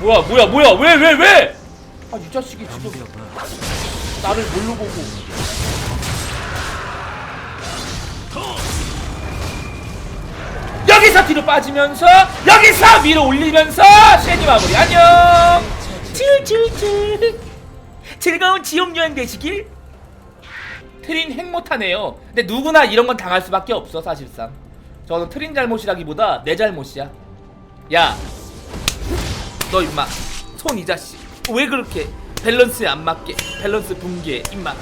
뭐야 뭐야 뭐야 왜 왜 왜? 아이 자식이 지금 나를 뭘로 보고? 여기서 뒤로 빠지면서 여기서 위로 올리면서 쉐니 마무리 안녕. 칠칠칠. 즐거운 지옥 여행 되시길. 트린 핵 못하네요. 근데 누구나 이런 건 당할 수밖에 없어 사실상. 저는 트린 잘못이라기보다 내 잘못이야. 야, 너 임마 손 이 자식 왜 그렇게 밸런스에 안 맞게 밸런스 붕괴 임마.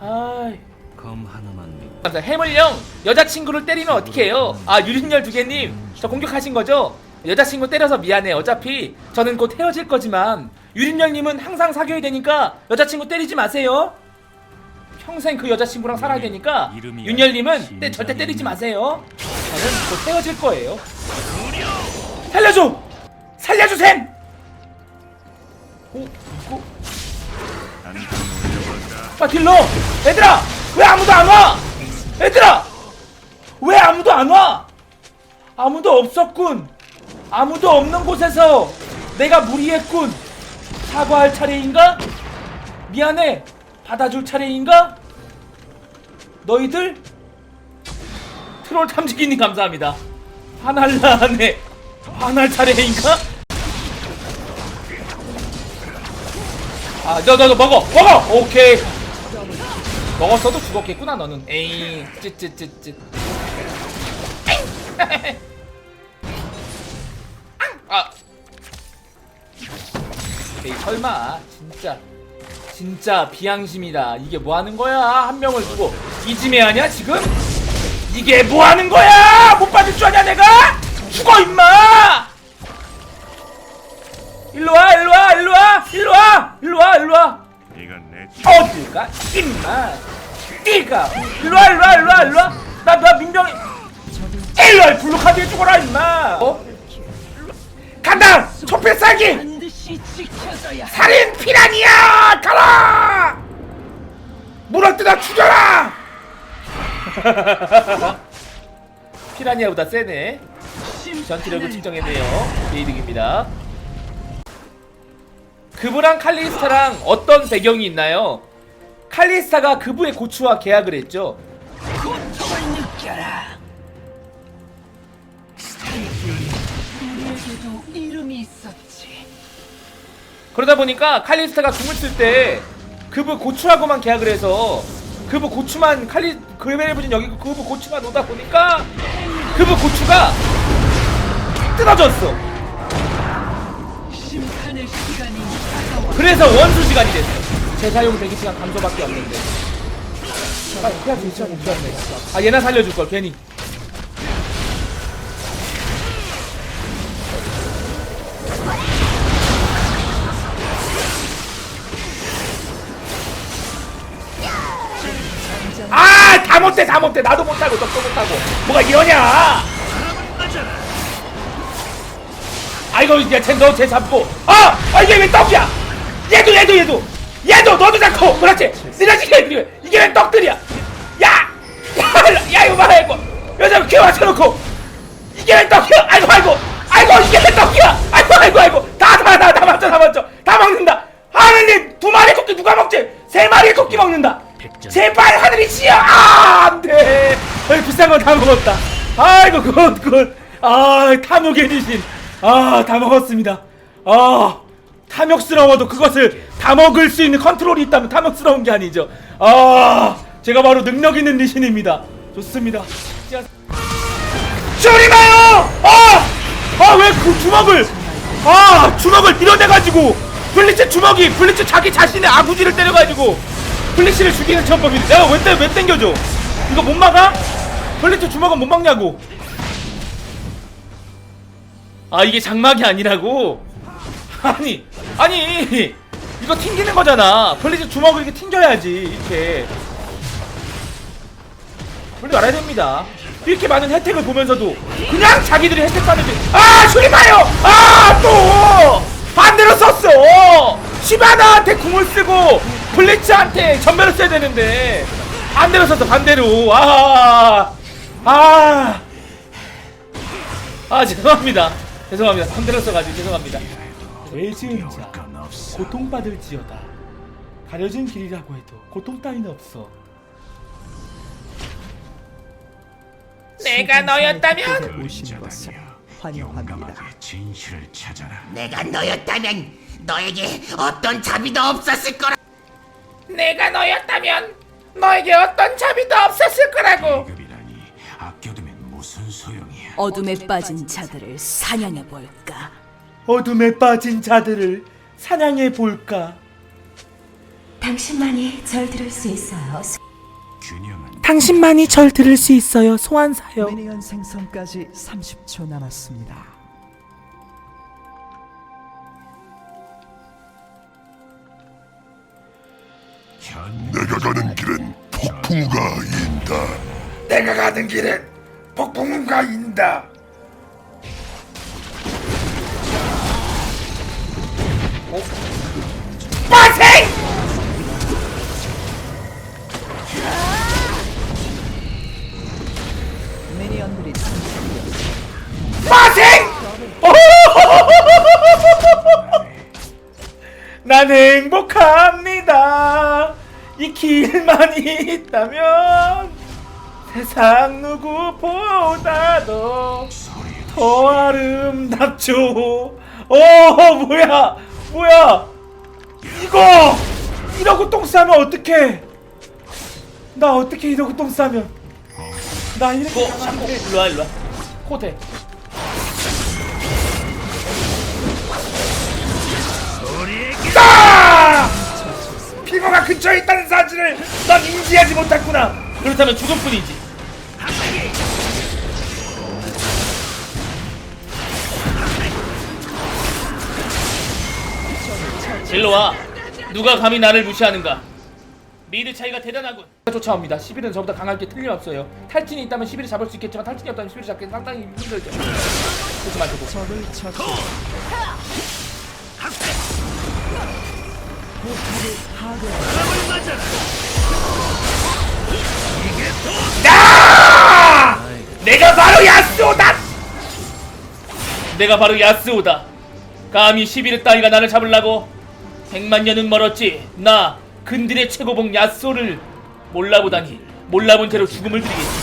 아이. 검 하나만 믿. 맞아 해물령 여자친구를 때리면 어떻게 해요? 아 유린열 두개님 저 공격하신 거죠? 여자친구 때려서 미안해 어차피 저는 곧 헤어질 거지만 유린열님은 항상 사귀어야 되니까 여자친구 때리지 마세요 평생 그 여자친구랑 살아야 되니까 이름이 윤열님은 때, 절대 때리지 마세요 저는 곧 헤어질 거예요 살려줘! 살려주셈! 오 이거 아 딜러! 얘들아! 왜 아무도 안 와! 얘들아! 왜 아무도 안 와! 아무도 없었군! 아무도 없는 곳에서 내가 무리했군! 사과할 차례인가? 미안해! 받아줄 차례인가? 너희들? 트롤 탐지기님 감사합니다. 화날라 하네. 화날 차례인가? 아, 너, 너, 너 먹어! 먹어! 오케이. 먹었어도 죽었겠구나, 너는. 에이, 쯧쯧쯧쯧. 아. 에이, 설마. 진짜. 진짜 비양심이다. 이게 뭐 하는 거야? 한 명을 두고. 이지매 하냐, 지금? 이게 뭐 하는 거야? 못 받을 줄 아냐, 내가? 죽어, 임마! 일로 와, 일로 와, 일로 와, 일로 와, 일로 와, 일로 와. 이건 내 어디가 임마? 니가. 일로 와 일로 와 일로 와 일로 와. 나나 민병이. 일로 와 블루 카드에 죽어라 임마. 어? 간다! 초필 반드시 지켜져야 살인 피라니야! 가라! 물어뜯어 죽여라! 피라니아보다 세네. 전투력을 측정했네요. 게이득입니다 그부랑 칼리스타랑 어떤 배경이 있나요? 칼리스타가 그부의 고추와 계약을 했죠. 그러다 보니까 칼리스타가 쓸때 그부 고추하고만 계약을 해서 그부 고추만 칼리 그레벨브진 여기 그부 고추만 오다 보니까 그부 고추가 뜯어졌어 심판의 시간이. 그래서 원수 시간이 됐어 재사용 대기 시간 감소밖에 없는데 아 그냥 진짜 못 잡네 아 얘나 살려줄 걸 괜히 아, 다 못해, 다 못해. 나도 못하고, 너도 못하고. 뭐가 이러냐? 아, 이거, 이제 쟤, 너쟤 잡고. 아! 아, 이게 왜 떡이야? 얘도, 얘도, 얘도. 얘도, 너도 잡고. 그렇지. 쓰러지게 해드려. 이게 왜 떡들이야? 야! 야, 야, 이거 봐라, 이거. 여자 개 맞춰놓고. 이게 왜 떡이야? 아이고, 아이고. 아이고, 이게 왜 떡이야? 아이고, 아이고, 아이고. 다, 다, 다, 다 맞죠, 다 맞죠. 다 먹는다. 하느님, 두 마리 토끼 누가 먹지? 세 마리 토끼 먹는다. 제발 하늘이 지어 아 안돼 아이, 비싼 거다 먹었다 아이고 굿굿 아 탐욕의 리신 아다 먹었습니다 아 탐욕스러워도 그것을 다 먹을 수 있는 컨트롤이 있다면 탐욕스러운 게 아니죠. 아 제가 바로 능력 있는 리신입니다. 좋습니다. 줄이 마요! 아 아 왜 그 주먹을 아 주먹을 밀어내가지고 블리츠 주먹이 블리츠 자기 자신의 아구지를 때려가지고 블리츠를 죽이는 전법인데 내가 왜, 땡- 왜 땡겨줘? 이거 못 막아? 블리츠 주먹은 못 막냐고? 아 이게 장막이 아니라고? 아니 아니 이거 튕기는 거잖아. 블리츠 주먹을 이렇게 튕겨야지 이렇게. 그러지 말아야 됩니다. 이렇게 많은 혜택을 보면서도 그냥 자기들이 혜택 받는데 아 슈리마요! 아또! 반대로 썼어! 시바나한테 궁을 쓰고 블리츠한테 전멸을 써야 되는데 반대로 썼어 반대로. 아아 아, 아 죄송합니다. 죄송합니다. 반대로 써가지고 죄송합니다 죄 지은 자 고통받을지어다 가려진 길이라고 해도 고통 따위는 없어 내가 너였다면 오신 것을 환영합니다. 진실을 찾아라. 내가 너였다면 너에게 어떤 자비도 없었을 거라. 내가 너였다면 너에게 어떤 자비도 없었을 거라고 급이라니 아껴두면 무슨 소용이야? 어둠에 빠진 자들을 사냥해 볼까? 어둠에 빠진 자들을 사냥해 볼까 당신만이 절 들을 수 있어요. 균형은 당신만이 절 들을 수 있어요 소환사요 미니언 생성까지 30초 남았습니다. 현 내가 가는 길엔 폭풍우가 인다. 내가 가는 길엔 폭풍우가 인다 빠생! 미니언들이. 빠생! 나는 행복합니다. 이 길만 있다면 세상 누구보다도 더 아름답죠. 어 뭐야 뭐야 이거 이러고 똥 싸면 어떡해? 나 어떻게 이러고 똥 싸면? 나 이렇게 샤코 일로와 일로와 코대 아! 피고가 근처에 있다는 사실을 넌 인지하지 못했구나. 그렇다면 죽을 뿐이지. 일로 와. 누가 감히 나를 무시하는가? 미드 차이가 대단하군. 쫓아옵니다. 11은 저보다 강할 게 틀림없어요. 탈진이 있다면 11을 잡을 수 있겠지만 탈진이 없다면 11을 잡기 상당히 힘들죠. 그렇지 마시고. 적을 처치. 내가 바로 야스오다! 내가 바로 야스오다. 감히 11의 따위가 나를 잡으려고 백만 년은 멀었지. 나 근딜의 최고봉 야스오를 몰라보다니 몰라본 채로 죽음을 드리겠지.